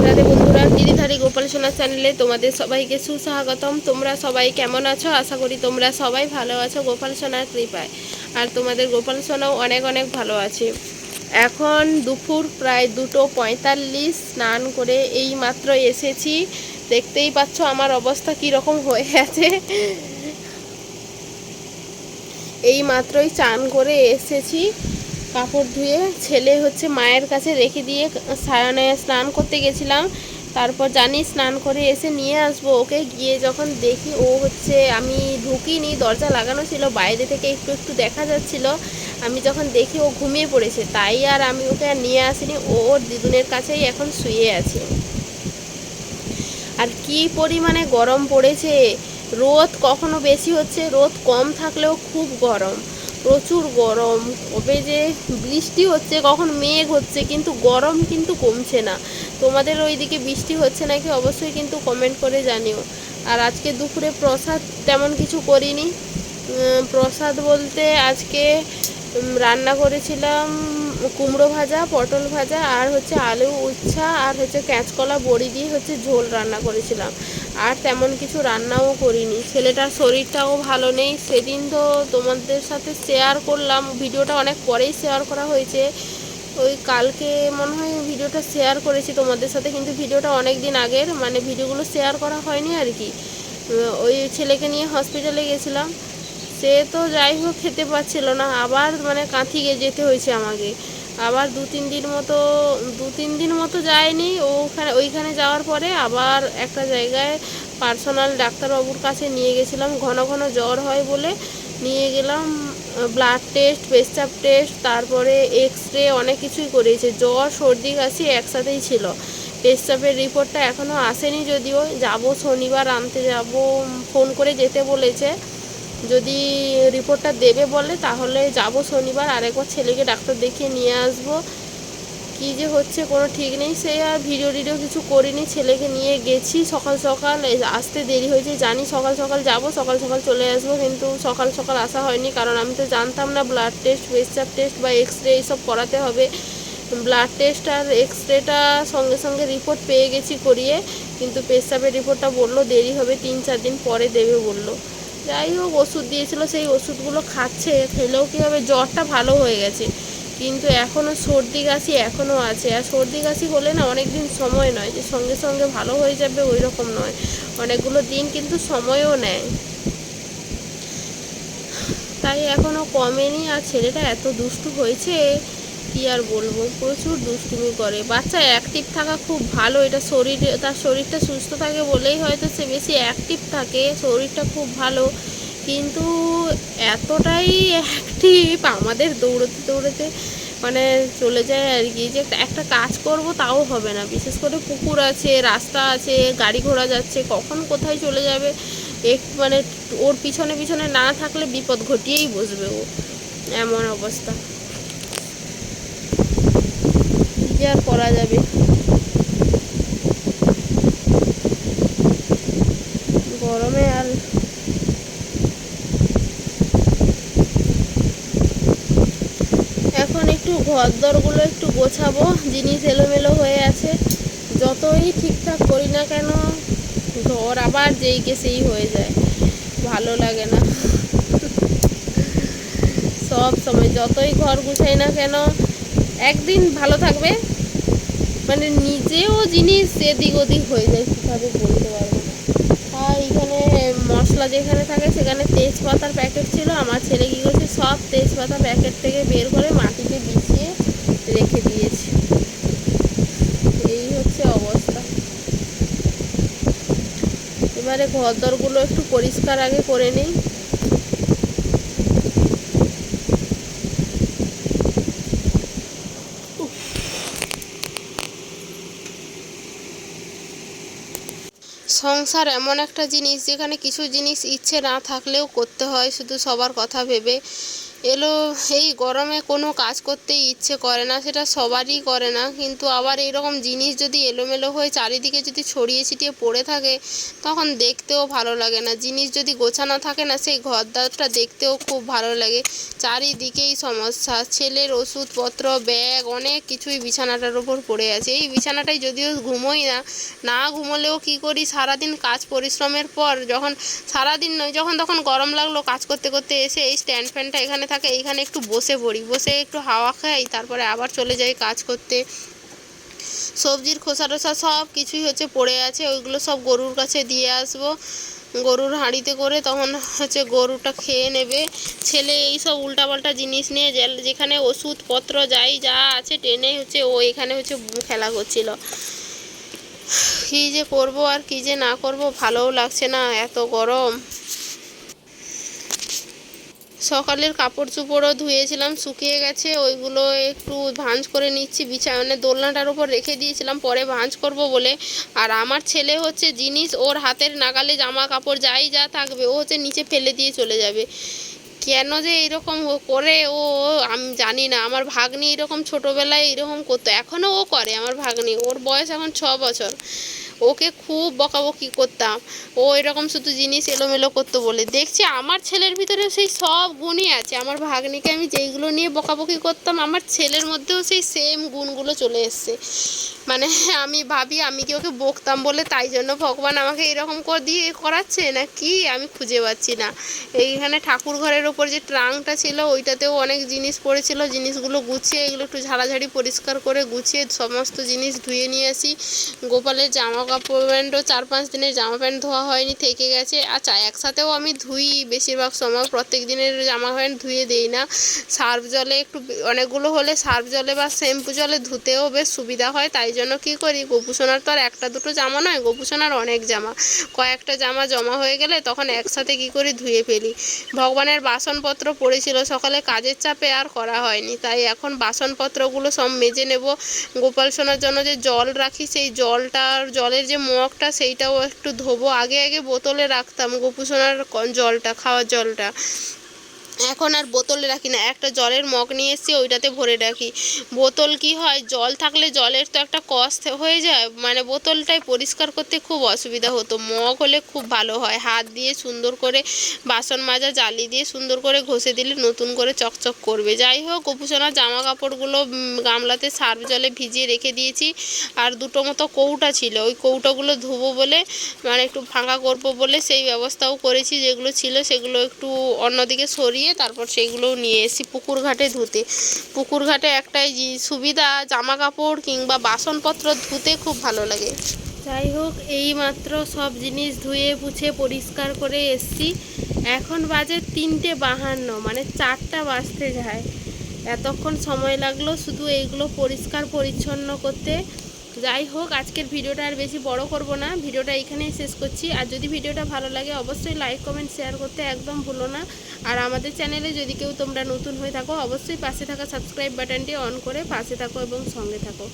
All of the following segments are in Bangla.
রাধে বন্ধুরা গিরিধারী গোপাল সোনা চ্যানেলে তোমাদের সবাইকে সুস্বাগতম। তোমরা সবাই কেমন আছো? আশা করি তোমরা সবাই ভালো আছো গোপাল সোনার কৃপায়। আর তোমাদের গোপাল সোনাও অনেক অনেক ভালো আছে। এখন দুপুর প্রায় দুটো পঁয়তাল্লিশ, স্নান করে এই মাত্র এসেছি। দেখতেই পাচ্ছ আমার অবস্থা কীরকম হয়ে আছে এই মাত্রই চান করে এসেছি। কাপড় ধুয়ে ছেলে হচ্ছে মায়ের কাছে রেখে দিয়ে সায়নে স্নান করতে গেছিলাম। তারপর জানি স্নান করে এসে নিয়ে আসব ওকে। গিয়ে যখন দেখি ও হচ্ছে, আমি ঢুকিনি, দরজা লাগানো ছিল, বাইরে থেকে একটু একটু দেখা যাচ্ছিল। আমি যখন দেখি ও ঘুমিয়ে পড়েছে, তাই আর আমি ওকে আর নিয়ে আসিনি। ও ওর দিদুনের কাছেই এখন শুয়ে আছে। আর কি পরিমাণে গরম পড়েছে। রোদ কখনো বেশি হচ্ছে, রোদ কম থাকলেও খুব গরম। প্রচুর গরম। কবে যে বৃষ্টি হচ্ছে, কখন মেঘ হচ্ছে, কিন্তু গরম কিন্তু কমছে না। তোমাদের ওইদিকে বৃষ্টি হচ্ছে নাকি অবশ্যই কিন্তু কমেন্ট করে জানিও। আর আজকে দুপুরে প্রসাদ তেমন কিছু করিনি। প্রসাদ বলতে আজকে রান্না করেছিলাম কুমড়ো ভাজা, পটল ভাজা, আর হচ্ছে আলু উচ্ছা, আর হচ্ছে কাঁচকলা বড়ি দিয়ে হচ্ছে ঝোল রান্না করেছিলাম। আর তেমন কিছু রান্নাও করিনি। ছেলেটার শরীরটাও ভালো নেই। সেদিন তো তোমাদের সাথে শেয়ার করলাম। ভিডিওটা অনেক পরেই শেয়ার করা হয়েছে। ওই কালকে মনে হয় ভিডিওটা শেয়ার করেছি তোমাদের সাথে, কিন্তু ভিডিওটা অনেক দিন আগের। মানে ভিডিওগুলো শেয়ার করা হয়নি আর কি। ওই ছেলেকে নিয়ে হসপিটালে গেছিলাম। সে তো যাই হোক খেতে পাচ্ছিল না। আবার মানে কাঁথি গিয়ে যেতে হয়েছে আমাকে। আবার দু তিন দিন মতো, দু তিন দিন মতো যায়নি। ওখানে, ওইখানে যাওয়ার পরে আবার একটা জায়গায় পার্সোনাল ডাক্তারবাবুর কাছে নিয়ে গেছিলাম। ঘন ঘন জ্বর হয় বলে নিয়ে গেলাম ব্লাড টেস্ট পেস্টাপ টেস্ট তারপরে এক্স রে অনেক কিছুই করেছে জ্বর, সর্দি, কাশি একসাথেই ছিল। পেস্টাপের রিপোর্টটা এখনও আসেনি যদিও। যাব শনিবার আনতে, যাব ফোন করে যেতে বলেছে। যদি রিপোর্টটা দেবে বলে, তাহলে যাব শনিবার আরেকবার ছেলেকে ডাক্তার দেখিয়ে নিয়ে আসব। কি যে হচ্ছে কোনো ঠিক নেই, সে আর ভিডিও টিডিও কিছু করিনি, ছেলেকে নিয়ে গেছি সকাল সকাল। আসতে দেরি হয়েছে, জানি সকাল সকাল যাব, সকাল সকাল চলে আসব, কিন্তু সকাল সকাল আসা হয়নি, কারণ আমি তো জানতাম না ব্লাড টেস্ট পেস্টাপ টেস্ট বা এক্স রে এইসব করাতে হবে। ব্লাড টেস্ট আর এক্স রেটা সঙ্গে সঙ্গে রিপোর্ট পেয়ে গেছি করিয়ে, কিন্তু পেস্টাপের রিপোর্টটা বলল দেরি হবে, তিন চার দিন পরে দেবে বলল। যাই হোক, ওষুধ দিয়েছিল, সেই ওষুধগুলো খাচ্ছে। খেলেও কী হবে জ্বরটা ভালো হয়ে গেছে। কিন্তু এখনও সর্দি কাশি এখনও আছে। আর সর্দি কাশি হলে না অনেক দিন সময় নয়, যে সঙ্গে সঙ্গে ভালো হয়ে যাবে ওই রকম নয়। অনেকগুলো দিন কিন্তু সময়ও নেয়। তাই এখনও কমেনি। আর ছেলেটা এত দুষ্টু হয়েছে। কি আর বলব, প্রচুর দুষ্টুমি করে। বাচ্চা অ্যাক্টিভ থাকা খুব ভালো, এটা শরীরে, তার শরীরটা সুস্থ থাকে বলেই হয়তো সে বেশি অ্যাক্টিভ থাকে, শরীরটা খুব ভালো। কিন্তু এতটাই অ্যাক্টিভ আমাদের দৌড়তে দৌড়তে মানে চলে যায় আর কি, যে একটা- কাজ করব তাও হবে না। বিশেষ করে পুকুর আছে, রাস্তা আছে, গাড়ি ঘোড়া যাচ্ছে, কখন কোথায় চলে যাবে? এক মানে ওর পিছনে পিছনে না থাকলে বিপদ ঘটিয়েই বসবে ও। এমন অবস্থা কি যে আর করা যাবে। গরমে আর এখন একটু ঘর দরগুলো একটু গোছাবো, জিনিস এলোমেলো হয়ে আছে। যতই ঠিকঠাক করি না কেন, ঘর আবার যেই সেই হয়ে যায়। ভালো লাগে না। সব সময় যতই ঘর গুছাই না কেন, একদিন ভালো থাকবে। মানে নিজেও জিনিস এদিক ওদিক হয়ে যায় কীভাবে বলতে পারব আর এখানে মশলা যেখানে থাকে সেখানে তেজপাতার প্যাকেট ছিল, আমার ছেলে কী করেছে, সব তেজপাতা প্যাকেট থেকে বের করে মাটিতে বিছিয়ে রেখে দিয়েছে। এই হচ্ছে অবস্থা। এবারে ঘর দরগুলো একটু পরিষ্কার আগে করে নিই। সংসার এমন একটা জিনিস যেখানে কিছু জিনিস ইচ্ছে না থাকলেও করতে হয়, শুধু সবার কথা ভেবে। এলো, এই গরমে কোনো কাজ করতে ইচ্ছে করে না, সেটা সবারই করে না। কিন্তু আবার এইরকম জিনিস যদি এলোমেলো হয়ে চারিদিকে যদি ছড়িয়ে ছিটিয়ে পড়ে থাকে, তখন দেখতেও ভালো লাগে না। জিনিস যদি গোছানো থাকে না, সেই ঘরদারটা দেখতেও খুব ভালো লাগে। চারিদিকেই সমস্যা। ছেলের ওষুধপত্র, ব্যাগ, অনেক কিছুই বিছানাটার ওপর পড়ে আছে। এই বিছানাটায় যদিও ঘুমোই না না ঘুমোলেও কি করি? সারাদিন কাজ পরিশ্রমের পর যখন, সারাদিন নয়, যখন তখন গরম লাগল কাজ করতে করতে এসে এই স্ট্যান্ড ফ্যানটা এখানে থাকে, এইখানে একটু বসে পড়ি। বসে একটু হাওয়া খাই, তারপরে আবার চলে যাই কাজ করতে। সবজির খোসা টোসা সব কিছুই হচ্ছে পড়ে আছে, ওইগুলো সব গরুর কাছে দিয়ে আসব। গরুর হাঁড়িতে করে তখন হচ্ছে গরুটা খেয়ে নেবে। ছেলে এই সব উল্টাপাল্টা জিনিস নিয়ে যেখানে ওষুধপত্র যাই, যা আছে টেনে হচ্ছে ও এখানে হচ্ছে খেলা করছিল। কী যে করব আর কী যে না করব, ভালোও লাগছে না, এত গরম। সকালের কাপড় চোপড়ও ধুয়েছিলাম, শুকিয়ে গেছে, ওইগুলো একটু ভাঁজ করে নিচ্ছি বিছানে দোলনাটার উপর রেখে দিয়েছিলাম, পরে ভাঁজ করব বলে। আর আমার ছেলে হচ্ছে জিনিস, ওর হাতের নাগালে জামা কাপড় যাই যা থাকবে, ও হচ্ছে নিচে ফেলে দিয়ে চলে যাবে। কেন যে এরকম করে ও, আমি জানি না, আমার ভাগ্নি এরকম ছোটোবেলায় এরকম করতো, এখনও ও করে আমার ভাগ্নি, ওর বয়স এখন ছ বছর। ওকে খুব বকাবকি করতাম। ও এরকম শুধু জিনিস এলোমেলো করতো বলে। দেখছি আমার ছেলের ভিতরেও সেই সব গুণই আছে। আমার ভাগ্নিকে আমি যেইগুলো নিয়ে বকাবকি করতাম, আমার ছেলের মধ্যেও সেই সেম গুণগুলো চলে এসছে। মানে আমি ভাবি, আমি কি ওকে বকতাম বলে তাই জন্য ভগবান আমাকে এরকম করে, দিয়ে করাচ্ছে না কি আমি খুঁজে পাচ্ছি না। এইখানে ঠাকুর ঘরের ওপর যে ট্রাঙ্কটা ছিল, ওইটাতেও অনেক জিনিস পড়েছিল, জিনিসগুলো গুছিয়ে, এগুলো একটু ঝাড়াঝাড়ি পরিষ্কার করে গুছিয়ে সমস্ত জিনিস ধুয়ে নিয়ে আসি। গোপালের জামা কাপড় প্যান্টও চার পাঁচ দিনের জামা প্যান্ট ধোয়া হয়নি, থেকে গেছে। আচ্ছা একসাথেও আমি ধুই বেশিরভাগ সময়, প্রত্যেক দিনের জামা প্যান্ট ধুয়ে দিই না। সার্ফ জলে একটু, অনেকগুলো হলে সার্ফ জলে বা শ্যাম্পু জলে ধুতেও বেশ সুবিধা হয়, তাই জন্য কী করি? গোপুসোনার তো আর একটা দুটো জামা নয়, গোপুসোনার অনেক জামা। কয়েকটা জামা জমা হয়ে গেলে তখন একসাথে কী করি? ধুয়ে ফেলি। ভগবানের বাসনপত্র পড়েছিল, সকালে কাজের চাপে আর করা হয়নি। তাই এখন বাসনপত্রগুলো সব মেজে নেব। গোপাল সোনার জন্য যে জল রাখি, সেই জলটার, জলের যে মগটা, সেইটাও একটু ধোবো। আগে আগে বোতলে রাখতাম গোপু সোনার জলটা, খাওয়ার জলটা। এখন আর বোতলে রাখি না। একটা জলের মগ নিয়ে এসেছি, ওইটাতে ভরে রাখি। বোতল কি হয়, জল থাকলে জলের তো একটা কষ্ট হয়ে যায়। মানে বোতলটাই পরিষ্কার করতে খুব অসুবিধা হতো। মগ হলে খুব ভালো হয়। হাত দিয়ে সুন্দর করে বাসন মাজা, জালি দিয়ে সুন্দর করে ঘষে দিলে নতুন করে চকচক করবে। যাই হোক গোপুসোনার জামা কাপড়গুলো গামলাতে সার্ফ জলে ভিজিয়ে রেখে দিয়েছি। আর দুটো মতো কৌটা ছিল। ওই কৌটাগুলো ধুবো বলে মানে একটু ফাঁকা করব বলে সেই ব্যবস্থাও করেছি। যেগুলো ছিল সেগুলো একটু অন্যদিকে সরিয়ে তারপর সেইগুলোও নিয়ে এসেছি পুকুর ঘাটে ধুতে। পুকুর ঘাটে একটাই সুবিধা জামা কাপড় কিংবা বাসনপত্র ধুতে খুব ভালো লাগে। যাই হোক, এই মাত্র সব জিনিস ধুয়ে পুছে পরিষ্কার করে এসছি। এখন বাজে তিনটে বাহান্ন মানে চারটা বাজতে যায়। এতক্ষণ সময় লাগল শুধু এইগুলো পরিষ্কার পরিচ্ছন্ন করতে। যাই হোক, আজকের ভিডিওটা আর বেশি বড় করব না। ভিডিওটা এখানেই শেষ করছি। আর যদি ভিডিওটা ভালো লাগে, অবশ্যই লাইক, কমেন্ট, শেয়ার করতে একদম ভুলো না। আর আমাদের চ্যানেলে যদি কেউ তোমরা নতুন হয়ে থাকো, অবশ্যই পাশে থাকা সাবস্ক্রাইব বাটনটি অন করে পাশে থাকো এবং সঙ্গে থাকো।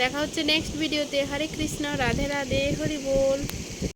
দেখা হচ্ছে নেক্সট ভিডিওতে হরে কৃষ্ণ, রাধে রাধে, হরি বল।